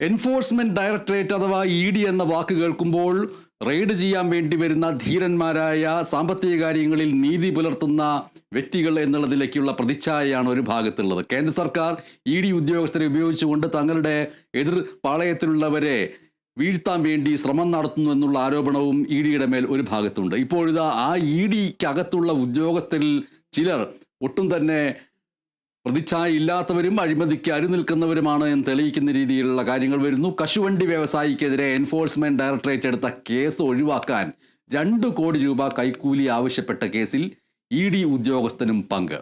Enforcement directorate അഥവാ E D എന്ന വാക്ക് കേൾക്കുമ്പോൾ റെയ്ഡ് ചെയ്യാൻ വേണ്ടി വരുന്ന ധീരന്മാരായ സാമ്പത്തിക കാര്യങ്ങളിൽ നീതി പുലർത്തുന്ന വ്യക്തികൾ എന്നുള്ളതിലേക്കുള്ള പ്രതിച്ഛായയാണ് ഒരു ഭാഗത്തുള്ളത്. കേന്ദ്ര സർക്കാർ ഇ ഡി ഉദ്യോഗസ്ഥരെ ഉപയോഗിച്ചുകൊണ്ട് തങ്ങളുടെ എതിർ പാളയത്തിലുള്ളവരെ വീഴ്ത്താൻ വേണ്ടി ശ്രമം നടത്തുന്നു എന്നുള്ള ആരോപണവും ഇ ഡിയുടെ മേൽ ഒരു ഭാഗത്തുണ്ട്. ഇപ്പോഴിതാ ആ ഇ ഡിക്കകത്തുള്ള ഉദ്യോഗസ്ഥരിൽ ചിലർ ഒട്ടും തന്നെ പ്രതിച്ഛായ ഇല്ലാത്തവരും അഴിമതിക്ക് അരുനിൽക്കുന്നവരുമാണ് എന്ന് തെളിയിക്കുന്ന രീതിയിലുള്ള കാര്യങ്ങൾ വരുന്നു. കശുവണ്ടി വ്യവസായിക്കെതിരെ എൻഫോഴ്സ്മെന്റ് ഡയറക്ടറേറ്റ് എടുത്ത കേസ് ഒഴിവാക്കാൻ രണ്ട് കോടി രൂപ കൈക്കൂലി ആവശ്യപ്പെട്ട കേസിൽ ഇ ഡി ഉദ്യോഗസ്ഥനും പങ്ക്.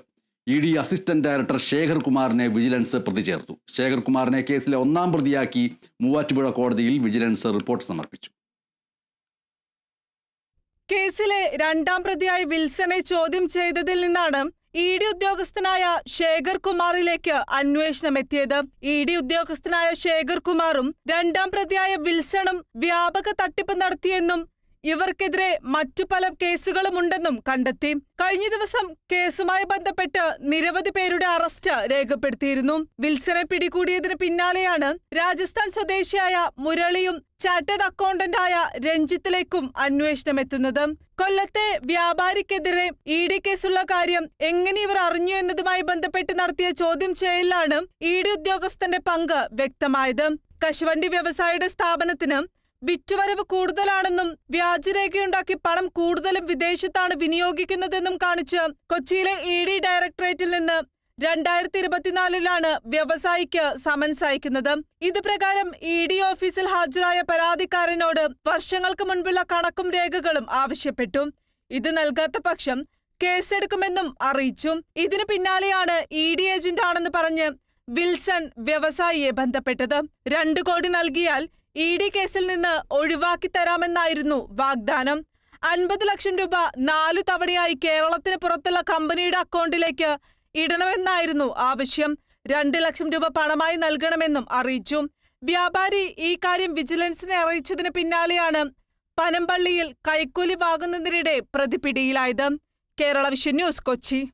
E D assistant director Shekhar കുമാറിനെ വിജിലൻസ് പ്രതിചേർത്തു ശേഖർ കുമാറിനെ കേസിലെ ഒന്നാം പ്രതിയാക്കി മൂവാറ്റുപുഴ കോടതിയിൽ വിജിലൻസ് റിപ്പോർട്ട് സമർപ്പിച്ചു. കേസിലെ രണ്ടാം പ്രതിയായി വിൽസനെ ചോദ്യം ചെയ്തതിൽ നിന്നാണ് ഇ ഡി ഉദ്യോഗസ്ഥനായ ശേഖർ കുമാറിലേക്ക് അന്വേഷണം എത്തിയത്. ഇ ഡി ഉദ്യോഗസ്ഥനായ ശേഖർ കുമാറും രണ്ടാം പ്രതിയായ വിൽസണും വ്യാപക തട്ടിപ്പ് നടത്തിയെന്നും ഇവർക്കെതിരെ മറ്റു പല കേസുകളുമുണ്ടെന്നും കണ്ടെത്തി. കഴിഞ്ഞ ദിവസം കേസുമായി ബന്ധപ്പെട്ട് നിരവധി പേരുടെ അറസ്റ്റ് രേഖപ്പെടുത്തിയിരുന്നു. വിൽസനെ പിടികൂടിയതിന് പിന്നാലെയാണ് രാജസ്ഥാൻ സ്വദേശിയായ മുരളിയും ചാർട്ടേഡ് അക്കൗണ്ടന്റായ രഞ്ജിത്തിലേക്കും അന്വേഷണം എത്തുന്നത്. കൊല്ലത്തെ വ്യാപാരിക്കെതിരെ ഇ ഡി കേസുള്ള കാര്യം എങ്ങനെ ഇവർ അറിഞ്ഞു എന്നതുമായി ബന്ധപ്പെട്ട് നടത്തിയ ചോദ്യം ചെയ്യലിലാണ് ഇ ഡി ഉദ്യോഗസ്ഥന്റെ പങ്ക് വ്യക്തമായത്. കശുവണ്ടി വ്യവസായിയുടെ സ്ഥാപനത്തിന് വിറ്റുവരവ് കൂടുതലാണെന്നും വ്യാജരേഖയുണ്ടാക്കി പണം കൂടുതലും വിദേശത്താണ് വിനിയോഗിക്കുന്നതെന്നും കാണിച്ച് കൊച്ചിയിലെ ഇ ഡി ഡയറക്ടറേറ്റിൽ നിന്ന് രണ്ടായിരത്തി ഇരുപത്തിനാലിലാണ് വ്യവസായിക്ക് സമൻസ് അയക്കുന്നത്. ഇത് പ്രകാരം ഇ ഡി ഓഫീസിൽ ഹാജരായ പരാതിക്കാരനോട് വർഷങ്ങൾക്ക് മുൻപുള്ള കണക്കും രേഖകളും ആവശ്യപ്പെട്ടു. ഇത് നൽകാത്ത പക്ഷം കേസെടുക്കുമെന്നും അറിയിച്ചു. ഇതിനു പിന്നാലെയാണ് ഇ ഡി ഏജന്റ് ആണെന്ന് പറഞ്ഞ് വിൽസൺ വ്യവസായിയെ ബന്ധപ്പെട്ടത്. രണ്ടു കോടി നൽകിയാൽ ഇ ഡി കേസിൽ നിന്ന് ഒഴിവാക്കി തരാമെന്നായിരുന്നു വാഗ്ദാനം. അൻപത് ലക്ഷം രൂപ നാലു തവണയായി കേരളത്തിന് പുറത്തുള്ള കമ്പനിയുടെ അക്കൗണ്ടിലേക്ക് ഇടണമെന്നായിരുന്നു ആവശ്യം രണ്ട് ലക്ഷം രൂപ പണമായി നൽകണമെന്നും അറിയിച്ചു. വ്യാപാരി ഈ കാര്യം വിജിലൻസിനെ അറിയിച്ചതിന് പിന്നാലെയാണ് പനമ്പള്ളിയിൽ കൈക്കൂലി വാങ്ങുന്നതിനിടെ പ്രതിപിടിയിലായത്. Kerala vision news Kochi.